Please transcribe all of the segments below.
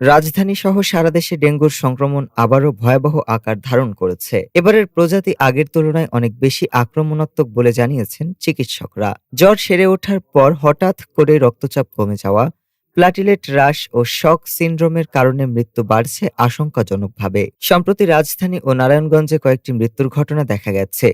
রাজধানী সহ সারা দেশে ডেঙ্গুর সংক্রমণ আবারও ভয়াবহ আকার ধারণ করেছে। এবারের প্রজাতি আগের তুলনায় অনেক বেশি আক্রমণাত্মক বলে জানিয়েছেন চিকিৎসকরা। জ্বর সেরে ওঠার পর হঠাৎ করে রক্তচাপ কমে যাওয়া, প্লাটিলেট হ্রাস ও শক সিন্ড্রোমের কারণে মৃত্যু বাড়ছে আশঙ্কাজনকভাবে। সম্প্রতি রাজধানী ও নারায়ণগঞ্জে কয়েকটি মৃত্যুর ঘটনা দেখা গেছে।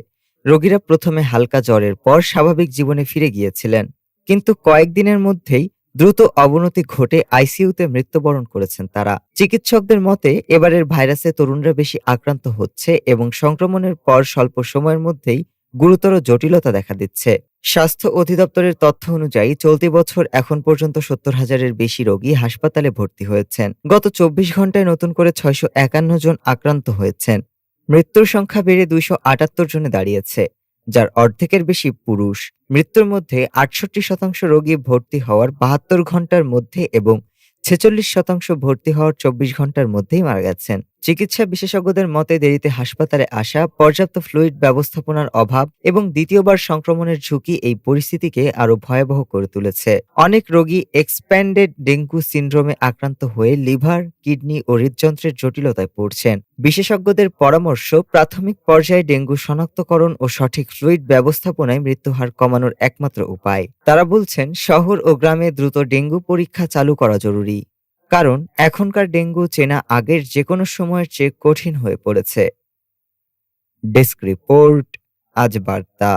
রোগীরা প্রথমে হালকা জ্বরের পর স্বাভাবিক জীবনে ফিরে গিয়েছিলেন। কিন্তু কয়েকদিনের মধ্যেই দ্রুত অবনতি ঘটে আইসিইউতে মৃত্যুবরণ করেছেন তারা। চিকিৎসকদের মতে, এবারের ভাইরাসে তরুণরা বেশি আক্রান্ত হচ্ছে এবং সংক্রমণের পর স্বল্প সময়ের মধ্যেই গুরুতর জটিলতা দেখা দিচ্ছে। স্বাস্থ্য অধিদপ্তরের তথ্য অনুযায়ী, চলতি বছর এখন পর্যন্ত সত্তর হাজারের বেশি রোগী হাসপাতালে ভর্তি হয়েছেন। গত চব্বিশ ঘন্টায় নতুন করে ছয়শো একান্ন জন আক্রান্ত হয়েছেন। মৃত্যুর সংখ্যা বেড়ে দুইশো আটাত্তর জনে দাঁড়িয়েছে। যার অর্ধেকের বেশি পুরুষ, মৃত্যুর মধ্যে আটষট্টি শতাংশ রোগী ভর্তি হওয়ার বাহাত্তর ঘণ্টার মধ্যে এবং ছেচল্লিশ শতাংশ ভর্তি হওয়ার চব্বিশ ঘণ্টার মধ্যেই মারা গেছেন। চিকিৎসা বিশেষজ্ঞদের মতে দেরিতে হাসপাতালে আসা, পর্যাপ্ত ফ্লুইড ব্যবস্থাপনার অভাব এবং দ্বিতীয়বার সংক্রমণের ঝুঁকি এই পরিস্থিতিকে আরও ভয়াবহ করে তুলেছে। অনেক রোগী এক্সপ্যান্ডেড ডেঙ্গু সিন্ড্রোমে আক্রান্ত হয়ে লিভার, কিডনি ও হৃদযন্ত্রের জটিলতায় পড়ছেন। বিশেষজ্ঞদের পরামর্শ, প্রাথমিক পর্যায়ে ডেঙ্গু শনাক্তকরণ ও সঠিক ফ্লুইড ব্যবস্থাপনায় মৃত্যুহার কমানোর একমাত্র উপায়। তারা বলছেন, শহর ও গ্রামে দ্রুত ডেঙ্গু পরীক্ষা চালু করা জরুরি। কারণ এখনকার ডেঙ্গু চেনা আগের যে কোনো সময়ের চেয়ে কঠিন হয়ে পড়েছে। ডেস্ক রিপোর্ট, আজ বার্তা।